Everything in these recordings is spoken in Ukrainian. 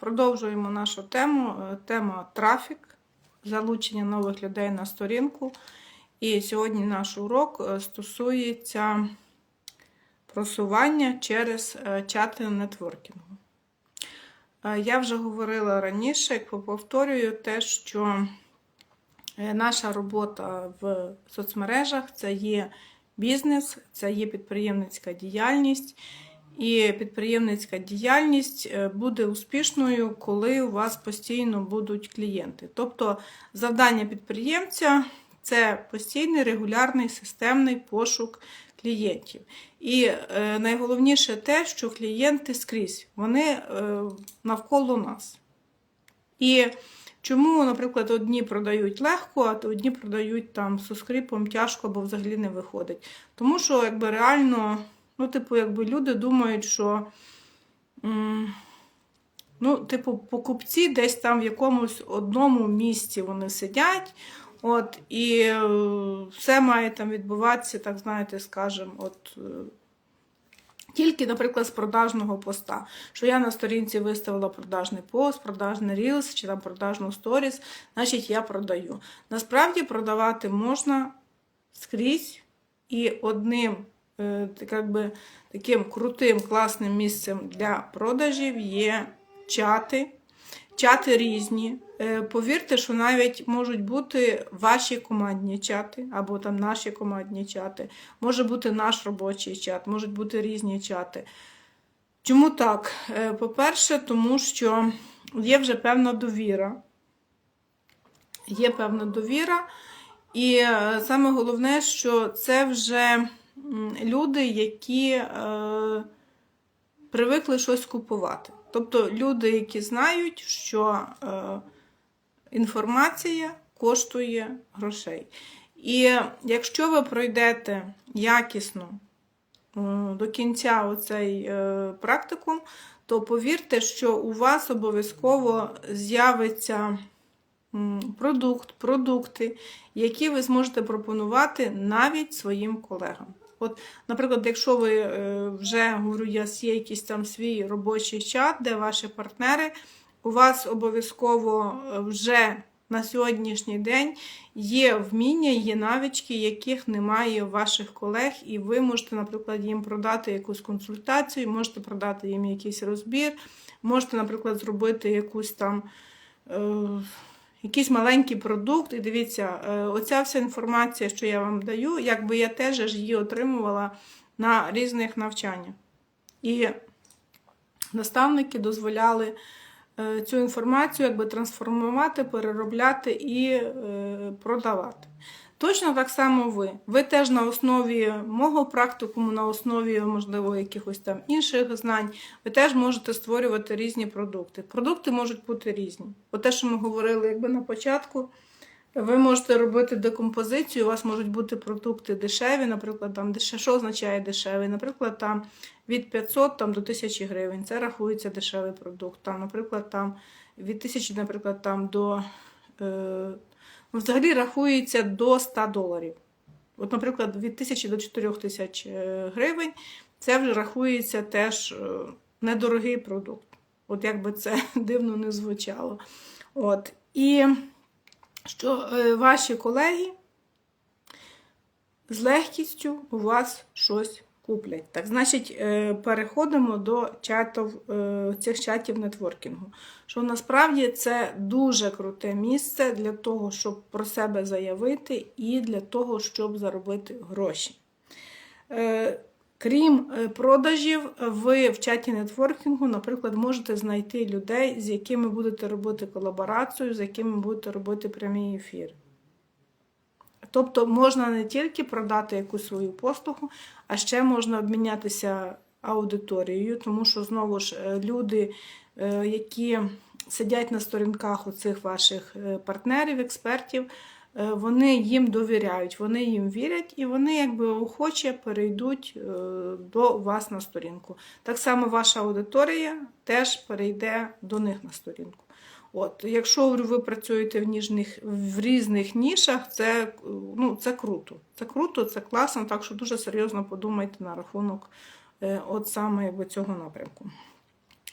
Продовжуємо нашу тему. Е, Тема трафік, залучення нових людей на сторінку. І сьогодні наш урок е, стосується просування через е, чати нетворкінгу. Я вже говорила раніше, як повторюю, те, що наша робота в соцмережах це є бізнес, це є підприємницька діяльність. І підприємницька діяльність е, буде успішною, коли у вас постійно будуть клієнти. Тобто завдання підприємця це постійний, регулярний, системний пошук клієнтів. І е, найголовніше те, що клієнти скрізь, вони е, навколо нас. І чому, наприклад, одні продають легко, а одні продають там з скрипом тяжко або взагалі не виходить. Тому що якби реально. Ну, типу, якби люди думають, що ну, типу, покупці десь там в якомусь одному місці вони сидять, от, і е, все має там відбуватися, так знаєте, скажімо, от. е, Тільки, наприклад, з продажного поста, що я на сторінці виставила продажний пост, продажний рілс чи там продажну сторіс, значить я продаю. Насправді продавати можна скрізь і одним е, так якби, таким крутим, класним місцем для продажів є чати. Чати різні. Е, Повірте, що навіть можуть бути ваші командні чати, або там наші командні чати, може бути наш робочий чат, можуть бути різні чати. Чому так? Е, По-перше, тому що є вже певна довіра. Є певна довіра, і саме головне, що це вже люди, які е, привикли щось купувати. Тобто люди, які знають, що е, інформація коштує грошей. І якщо ви пройдете якісно е, до кінця оцей е, практикум, то повірте, що у вас обов'язково з'явиться продукт, продукти, які ви зможете пропонувати навіть своїм колегам. От, наприклад, якщо ви е, вже говорю, я є якийсь там свій робочий чат, де ваші партнери, у вас обов'язково е, вже на сьогоднішній день є вміння, є навички, яких немає у ваших колег, і ви можете, наприклад, їм продати якусь консультацію, можете продати їм якийсь розбір, можете, наприклад, зробити якусь там. Е, Якийсь маленький продукт, і дивіться, е, оця вся інформація, що я вам даю, якби я теж її отримувала на різних навчаннях. І наставники дозволяли е, цю інформацію якби трансформувати, переробляти і е, продавати. Точно так само ви. Ви теж на основі мого практикуму, на основі, можливо, якихось там інших знань, ви теж можете створювати різні продукти. Продукти можуть бути різні. От те, що ми говорили якби на початку, ви можете робити декомпозицію, у вас можуть бути продукти дешеві, наприклад, там що означає дешевий? Наприклад, там від 500 там, до 1000 гривень. Це рахується дешевий продукт. Там, наприклад, там від 1000, наприклад, там до. Взагалі рахується до 100 доларів. От, наприклад, від 1000 до 4000 е, гривень це вже рахується теж е, недорогий продукт. От як би це дивно не звучало. От. І що е, ваші колеги з легкістю у вас щось куплять. Так, значить, е, переходимо до чатів, е, цих чатів нетворкінгу. Що насправді це дуже круте місце для того, щоб про себе заявити, і для того, щоб заробити гроші. Е, Крім продажів, ви в чаті нетворкінгу, наприклад, можете знайти людей, з якими будете робити колаборацію, з якими будете робити прямі ефіри. Тобто можна не тільки продати якусь свою послугу, а ще можна обмінятися аудиторією, тому що знову ж е, люди, е, які сидять на сторінках оцих ваших е, партнерів, експертів, вони їм довіряють, вони їм вірять, і вони якби охоче перейдуть до вас на сторінку. Так само ваша аудиторія теж перейде до них на сторінку. От, Якщо ви працюєте в ніжних, в різних нішах, це, ну, це круто. Це круто, це класно, так що дуже серйозно подумайте на рахунок е, от саме цього напрямку.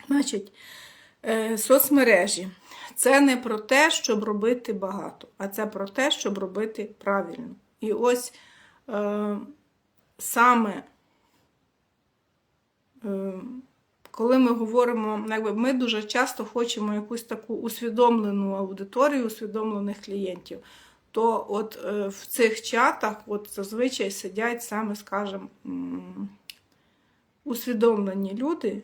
Значить, Е, Соцмережі. Це не про те, щоб робити багато, а це про те, щоб робити правильно. І ось е, саме, е, коли ми говоримо, якби ми дуже часто хочемо якусь таку усвідомлену аудиторію, усвідомлених клієнтів, то от е, в цих чатах от зазвичай сидять саме, скажімо, усвідомлені люди,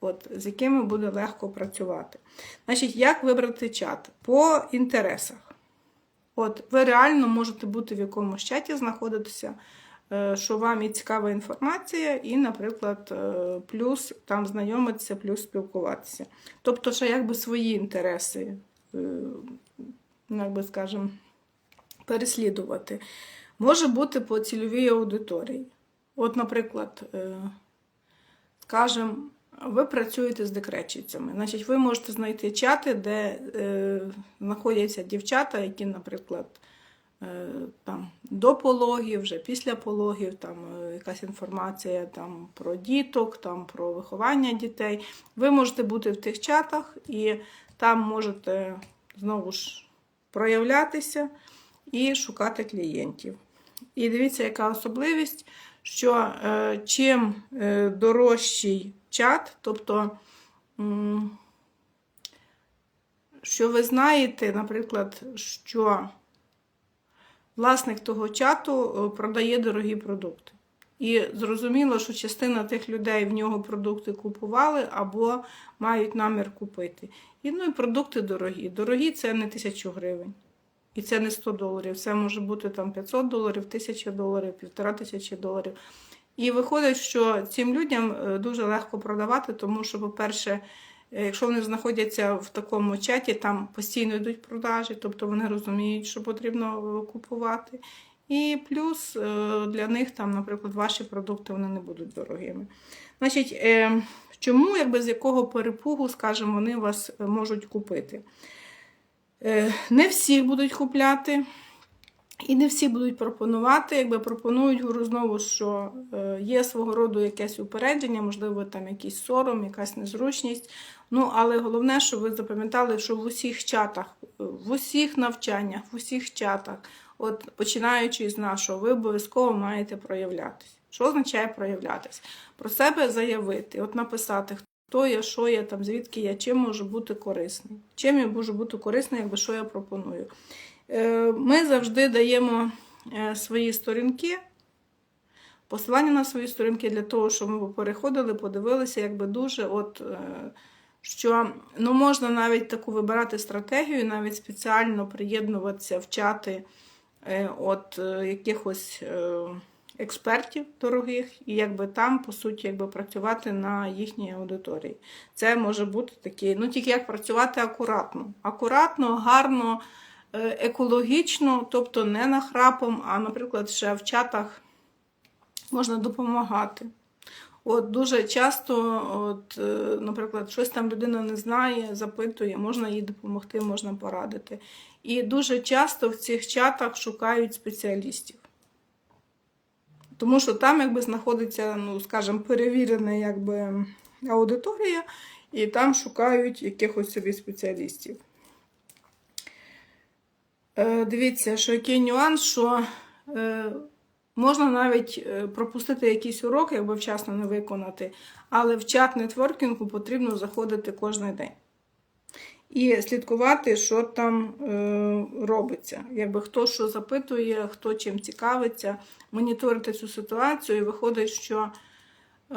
от, з якими буде легко працювати. Значить, як вибрати чат? По інтересах. От, ви реально можете бути в якомусь чаті знаходитися, що вам і цікава інформація, і, наприклад, е, плюс там знайомитися, плюс спілкуватися. Тобто, ще якби свої інтереси, е, ну, як би скажемо, переслідувати. Може бути по цільовій аудиторії. От, наприклад, е, скажімо, ви працюєте з декретчицями. Значить, ви можете знайти чати, де е, знаходяться дівчата, які, наприклад, е, там, до пологів, вже після пологів, там е, якась інформація там, про діток, там, про виховання дітей. Ви можете бути в тих чатах і там можете знову ж проявлятися і шукати клієнтів. І дивіться, яка особливість, що е, чим е, дорожчий чат, тобто, що ви знаєте, наприклад, що власник того чату е, продає дорогі продукти. І зрозуміло, що частина тих людей в нього продукти купували або мають намір купити. І ну і продукти дорогі. Дорогі це не тисячу гривень. І це не 100 доларів, це може бути там 500 доларів, 1000 доларів, півтора тисячі доларів. І виходить, що цим людям е, дуже легко продавати, тому що, по-перше, якщо вони знаходяться в такому чаті, там постійно йдуть продажі, тобто вони розуміють, що потрібно е, купувати. І плюс е, для них, там, наприклад, ваші продукти вони не будуть дорогими. Значить, е, чому, якби з якого перепугу, скажімо, вони вас е, можуть купити? Е, Не всі будуть купляти, і не всі будуть пропонувати. Якби пропонують говорю знову, що е, є свого роду якесь упередження, можливо, там якийсь сором, якась незручність. Ну, але головне, щоб ви запам'ятали, що в усіх чатах, в усіх навчаннях, в усіх чатах, от починаючи з нашого, ви обов'язково маєте проявлятися. Що означає проявлятися? Про себе заявити, от написати, хто я, що я там, звідки я, чим можу бути корисний. Чим я можу бути корисний, якби що я пропоную. Е, Ми завжди даємо е, свої сторінки, посилання на свої сторінки для того, щоб ми переходили, подивилися, якби дуже, от, е, що ну, можна навіть таку вибирати стратегію, навіть спеціально приєднуватися в чати от якихось. експертів дорогих, і якби там, по суті, якби працювати на їхній аудиторії. Це може бути такий, ну тільки як працювати акуратно. Акуратно, гарно, екологічно, тобто не нахрапом, а, наприклад, ще в чатах можна допомагати. От Дуже часто, от, е, наприклад, щось там людина не знає, запитує, можна їй допомогти, можна порадити. І дуже часто в цих чатах шукають спеціалістів. Тому що там якби знаходиться, ну, скажімо, перевірена якби, аудиторія, і там шукають якихось собі спеціалістів. Е, дивіться, що який нюанс, що е, можна навіть е, пропустити якийсь урок, якби вчасно не виконати, але в чат нетворкінгу потрібно заходити кожен день. І слідкувати, що там е, робиться. Якби хто що запитує, хто чим цікавиться, моніторити цю ситуацію, і виходить, що е,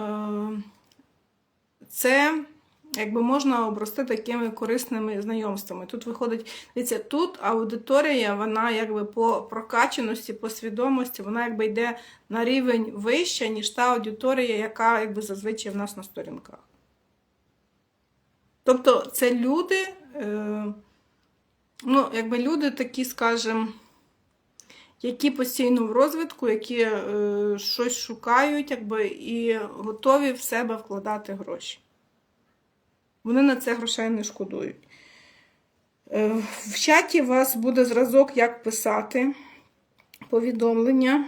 це якби можна обрости такими корисними знайомствами. Тут виходить, дивіться, тут аудиторія, вона якби по прокачаності, по свідомості, вона якби йде на рівень вище, ніж та аудиторія, яка якби зазвичай в нас на сторінках. Тобто це люди, е, ну, якби люди такі, скажімо, які постійно в розвитку, які е, щось шукають, якби, і готові в себе вкладати гроші. Вони на це грошей не шкодують. Е, в чаті у вас буде зразок, як писати повідомлення.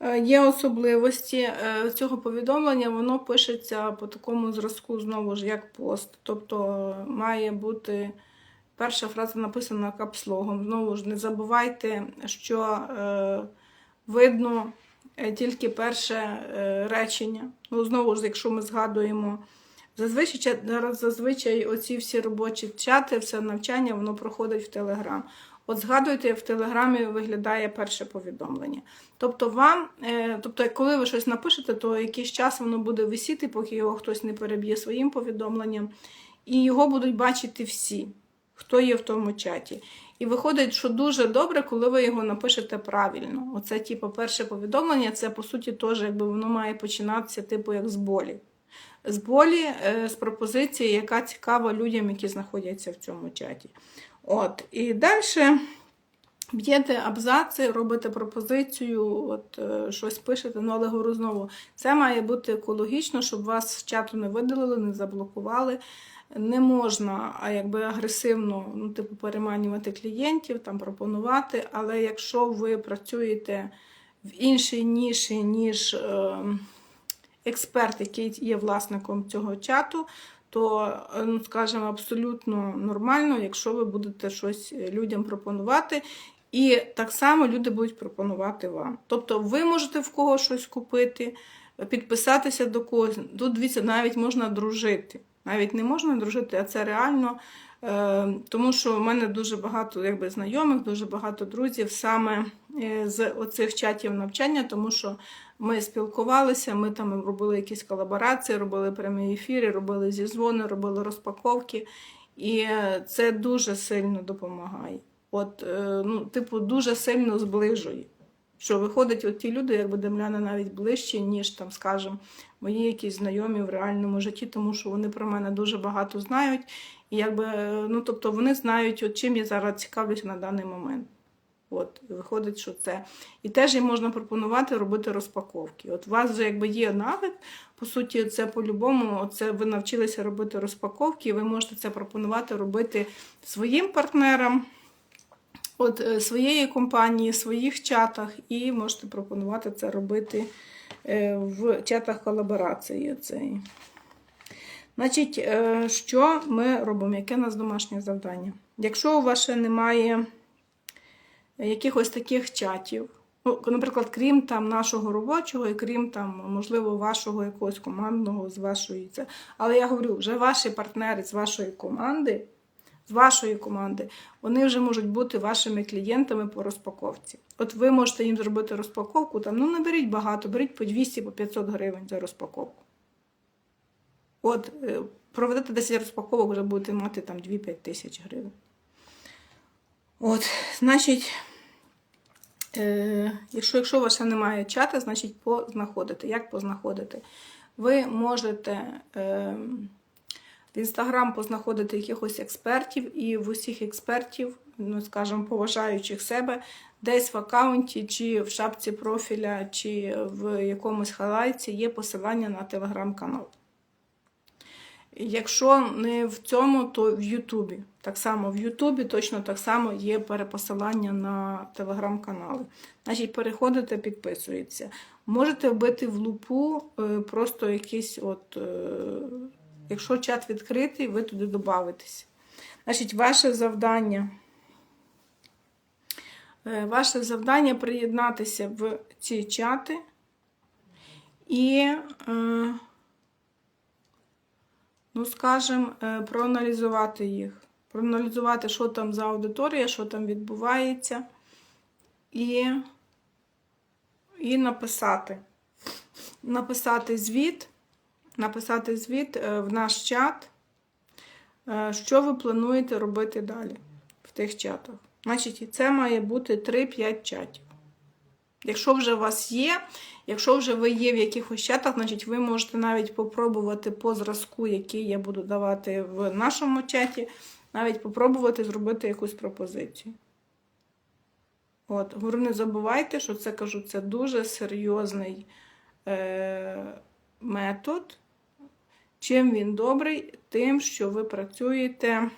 Е, Є особливості е, цього повідомлення, воно пишеться по такому зразку, знову ж, як пост. Тобто має бути перша фраза написана капслогом. Знову ж не забувайте, що видно тільки перше е, речення. Ну, знову ж, якщо ми згадуємо, зазвичай, зазвичай оці всі робочі чати, все навчання, воно проходить в Телеграм. От згадуйте, в Телеграмі виглядає перше повідомлення. Тобто, вам, е, тобто, коли ви щось напишете, то якийсь час воно буде висіти, поки його хтось не переб'є своїм повідомленням, і його будуть бачити всі, хто є в тому чаті. І виходить, що дуже добре, коли ви його напишете правильно. Оце, типу, перше повідомлення, це по суті теж, якби воно має починатися, типу, як з болі. З болі, е, з пропозиції, яка цікава людям, які знаходяться в цьому чаті. От, і далі б'єте абзаци, робите пропозицію, от е, щось пишете, ну але говорю знову, це має бути екологічно, щоб вас з чату не видалили, не заблокували. Не можна якби агресивно ну, типу, переманювати клієнтів, там пропонувати. Але якщо ви працюєте в іншій ніші, ніж е, експерт, який є власником цього чату, то, е, ну, скажімо, абсолютно нормально, якщо ви будете щось людям пропонувати. І так само люди будуть пропонувати вам. Тобто ви можете в когось щось купити, підписатися до когось. Тут, дивіться, навіть можна дружити. Навіть не можна дружити, а це реально. Е, Тому що в мене дуже багато якби, знайомих, дуже багато друзів саме е, з оцих чатів навчання, тому що ми спілкувалися, ми там робили якісь колаборації, робили прямі ефіри, робили зізвони, робили розпаковки, і е, це дуже сильно допомагає. От, ну, типу, дуже сильно зближує. Що виходить, от ті люди, якби демляни навіть ближче, ніж там, скажімо, мої якісь знайомі в реальному житті, тому що вони про мене дуже багато знають. І якби, ну, тобто вони знають, от чим я зараз цікавлюся на даний момент. От, виходить, що це. І теж їм можна пропонувати робити розпаковки. От у вас вже якби є навик, по суті, це по-любому, це ви навчилися робити розпаковки, і ви можете це пропонувати робити своїм партнерам. От е, своєї компанії, в своїх чатах, і можете пропонувати це робити е, в чатах колаборації. цієї. Значить, е, що ми робимо? Яке у нас домашнє завдання? Якщо у вас ще немає якихось таких чатів, ну, наприклад, крім там нашого робочого, і крім там, можливо, вашого якогось командного з вашої це. Але я говорю, вже ваші партнери з вашої команди з вашої команди, вони вже можуть бути вашими клієнтами по розпаковці. От ви можете їм зробити розпаковку, там, ну не беріть багато, беріть по 200, по 500 гривень за розпаковку. От, е, проведете 10 розпаковок, вже будете мати там 2-5 тисяч гривень. От, значить, е, якщо, якщо у вас ще немає чата, значить познаходити. Як познаходити? Ви можете. Е, в інстаграм познаходити якихось експертів, і в усіх експертів, ну скажімо, поважаючих себе, десь в аккаунті, чи в шапці профіля, чи в якомусь хайлайті є посилання на телеграм-канал. Якщо не в цьому, то в Ютубі. Так само в Ютубі точно так само є перепосилання на телеграм-канали. Значить, переходите, підписуєтеся. Можете вбити в лупу е, просто якийсь от. Якщо чат відкритий, ви туди додаєтесь. Значить, ваше завдання. е, Ваше завдання приєднатися в ці чати і, е, ну, скажімо, е, проаналізувати їх. Проаналізувати, що там за аудиторія, що там відбувається, і, і написати. Написати звіт написати звіт е, в наш чат, е, що ви плануєте робити далі в тих чатах. Значить, це має бути 3-5 чатів. Якщо вже у вас є, якщо вже ви є в якихось чатах, значить ви можете навіть попробувати по зразку, який я буду давати в нашому чаті, навіть попробувати зробити якусь пропозицію. От, говорю, не забувайте, що це кажу, це дуже серйозний е, метод. Чим він добрий? Тим, що ви працюєте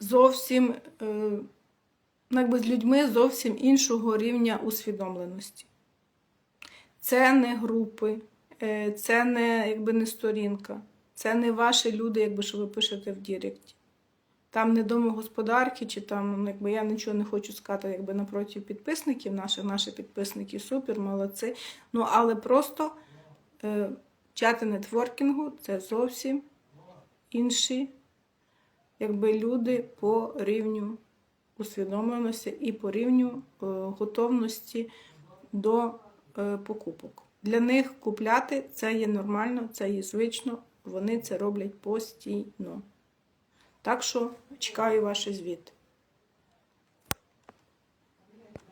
зовсім е, якби з людьми зовсім іншого рівня усвідомленості. Це не групи, е, це не, якби, не сторінка, це не ваші люди, якби, що ви пишете в Діректі. Там не домогосподарки, чи там, ну, якби я нічого не хочу сказати, якби напроти підписників, наших, наші підписники супер, молодці. Ну, але просто е, чати нетворкінгу це зовсім інші якби, люди по рівню усвідомленості і по рівню е, готовності до е, покупок. Для них купляти це є нормально, це є звично, вони це роблять постійно. Так що чекаю ваші звіти.